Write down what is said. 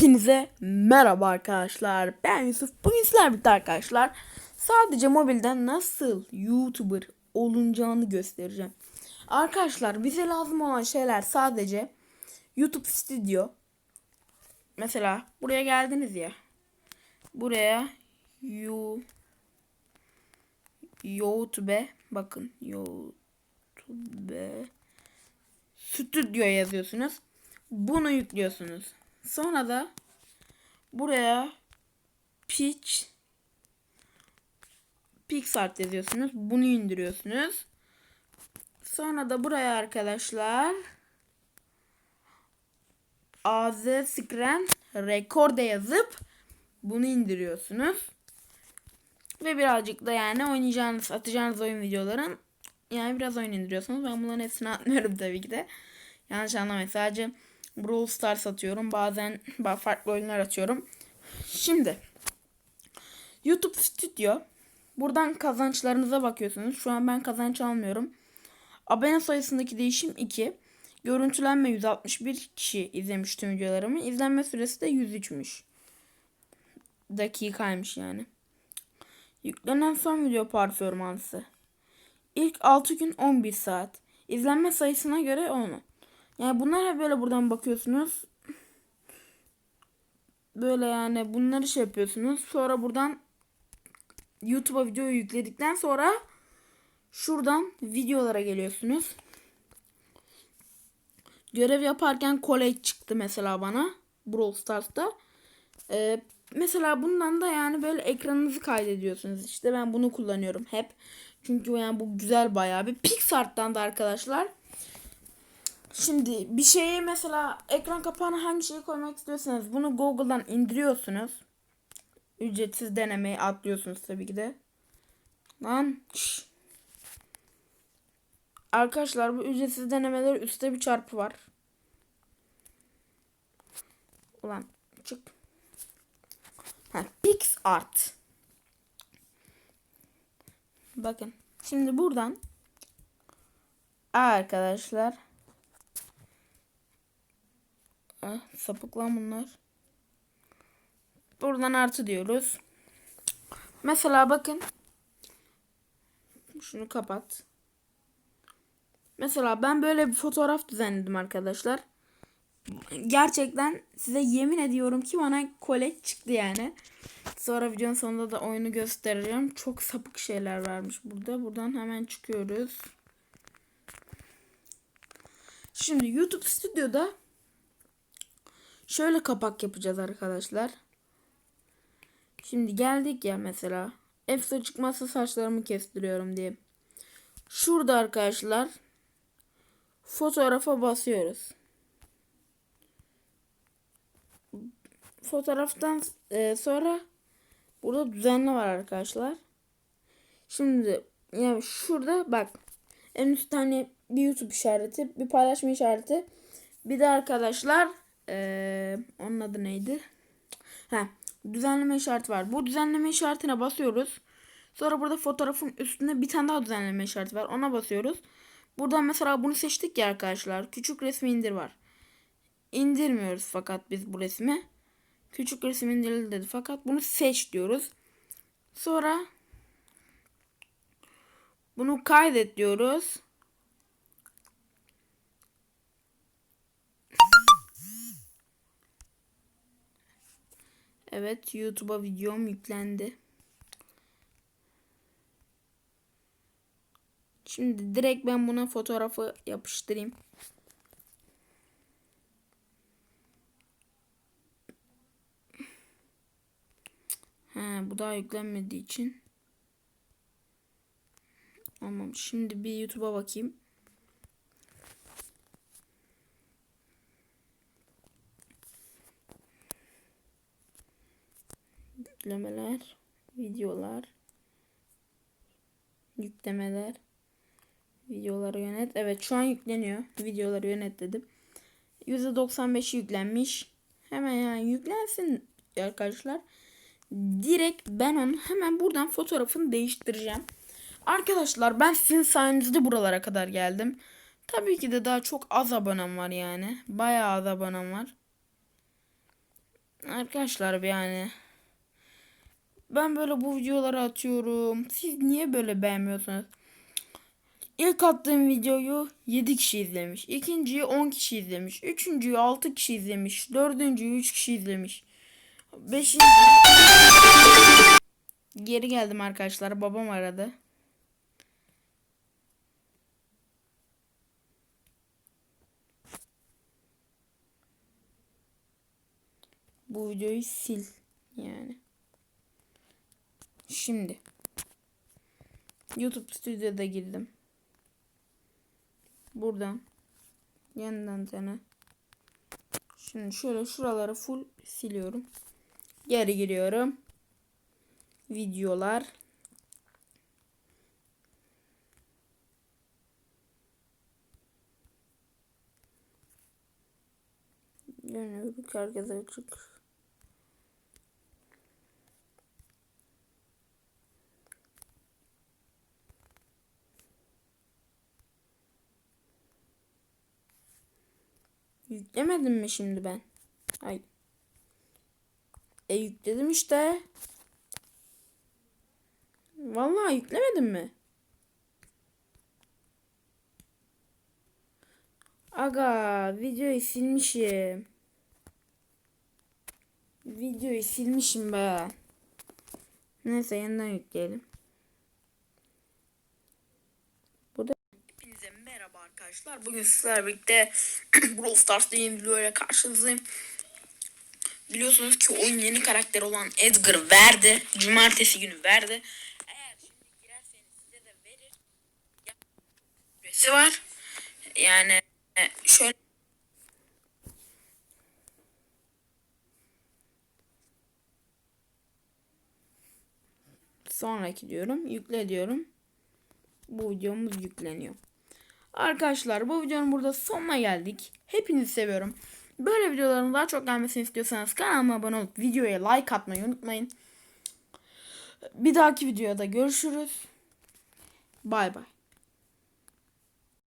Hepinize merhaba arkadaşlar. Ben Yusuf. Bugün sizlerle birlikte arkadaşlar sadece mobilden nasıl YouTuber olunacağını göstereceğim. Arkadaşlar bize lazım olan şeyler sadece YouTube Studio. Mesela buraya geldiniz ya. Buraya you YouTube bakın YouTube Studio yazıyorsunuz. Bunu yüklüyorsunuz. Sonra da buraya pitch PixArt yazıyorsunuz. Bunu indiriyorsunuz. Sonra da buraya arkadaşlar AZ Screen Record'e yazıp bunu indiriyorsunuz. Ve birazcık da yani oynayacağınız, atacağınız oyun videoların yani biraz oyun indiriyorsunuz. Ben bunların hepsini atmıyorum tabii ki de. Yanlış anlamayın. Sadece Brawl Stars atıyorum. Bazen farklı oyunlar atıyorum. Şimdi YouTube Studio buradan kazançlarınıza bakıyorsunuz. Şu an ben kazanç almıyorum. Abone sayısındaki değişim 2. Görüntülenme 161 kişi izlemiş tüm videolarımı. İzlenme süresi de 103'müş. Dakikaymış yani. Yüklenen son video performansı. İlk 6 gün 11 saat. İzlenme sayısına göre 10. Yani bunlara böyle buradan bakıyorsunuz. Böyle yani bunları şey yapıyorsunuz. Sonra buradan YouTube'a video yükledikten sonra şuradan videolara geliyorsunuz. Görev yaparken college çıktı mesela bana. Brawl Stars'ta. Ee, mesela bundan da yani böyle ekranınızı kaydediyorsunuz. İşte ben bunu kullanıyorum hep. Çünkü yani bu güzel bayağı bir. Pixart'tan da arkadaşlar Şimdi bir şeyi mesela ekran kapağına hangi şeyi koymak istiyorsanız bunu Google'dan indiriyorsunuz. Ücretsiz denemeyi atlıyorsunuz tabii ki de. Lan şş. Arkadaşlar bu ücretsiz denemeler üstte bir çarpı var. Ulan çık. Ha, PixArt. Bakın. Şimdi buradan arkadaşlar Ah, sapık lan bunlar. Buradan artı diyoruz. Mesela bakın. Şunu kapat. Mesela ben böyle bir fotoğraf düzenledim arkadaşlar. Gerçekten size yemin ediyorum ki bana kole çıktı yani. Sonra videonun sonunda da oyunu göstereceğim. Çok sapık şeyler varmış burada. Buradan hemen çıkıyoruz. Şimdi YouTube Studio'da Şöyle kapak yapacağız arkadaşlar. Şimdi geldik ya mesela. Efsa çıkmazsa saçlarımı kestiriyorum diye. Şurada arkadaşlar fotoğrafa basıyoruz. Fotoğraftan e, sonra burada düzenli var arkadaşlar. Şimdi yani şurada bak en üst tane bir YouTube işareti, bir paylaşma işareti. Bir de arkadaşlar ee, onun adı neydi? Ha, düzenleme işareti var. Bu düzenleme işaretine basıyoruz. Sonra burada fotoğrafın üstünde bir tane daha düzenleme işareti var. Ona basıyoruz. Buradan mesela bunu seçtik ya arkadaşlar. Küçük resmi indir var. İndirmiyoruz fakat biz bu resmi. Küçük resim indirildi dedi. Fakat bunu seç diyoruz. Sonra bunu kaydet diyoruz. Evet YouTube'a videom yüklendi. Şimdi direkt ben buna fotoğrafı yapıştırayım. He, bu daha yüklenmediği için. Tamam. Şimdi bir YouTube'a bakayım. Yüklemeler, videolar, yüklemeler, videoları yönet. Evet şu an yükleniyor. Videoları yönet dedim. %95 yüklenmiş. Hemen yani yüklensin arkadaşlar. Direkt ben onu hemen buradan fotoğrafını değiştireceğim. Arkadaşlar ben sizin sayenizde buralara kadar geldim. Tabii ki de daha çok az abonem var yani. Bayağı az abonem var. Arkadaşlar yani ben böyle bu videoları atıyorum. Siz niye böyle beğenmiyorsunuz? İlk attığım videoyu 7 kişi izlemiş. İkinciyi 10 kişi izlemiş. Üçüncüyü 6 kişi izlemiş. Dördüncüyü 3 kişi izlemiş. Beşinci... Geri geldim arkadaşlar. Babam aradı. Bu videoyu sil. Yani. Şimdi. YouTube stüdyoda girdim. Buradan. Yeniden tane. Şimdi şöyle şuraları full siliyorum. Geri giriyorum. Videolar. Dönüyorum. Herkese açık. Yüklemedim mi şimdi ben? Ay. E yükledim işte. Vallahi yüklemedim mi? Aga videoyu silmişim. Videoyu silmişim be. Neyse yeniden yükleyelim. Burada Hepinize merhaba arkadaşlar. Bugün sizlerle birlikte Brawl Stars'ta yeni videoyla karşınızdayım. Biliyorsunuz ki oyun yeni karakter olan Edgar verdi. Cumartesi günü verdi. Eğer şimdi girerseniz size de verir. Süresi var. Yani e, şöyle sonraki diyorum. Yükle diyorum. Bu videomuz yükleniyor. Arkadaşlar bu videonun burada sonuna geldik. Hepinizi seviyorum. Böyle videoların daha çok gelmesini istiyorsanız kanalıma abone olup videoya like atmayı unutmayın. Bir dahaki videoda görüşürüz. Bay bay.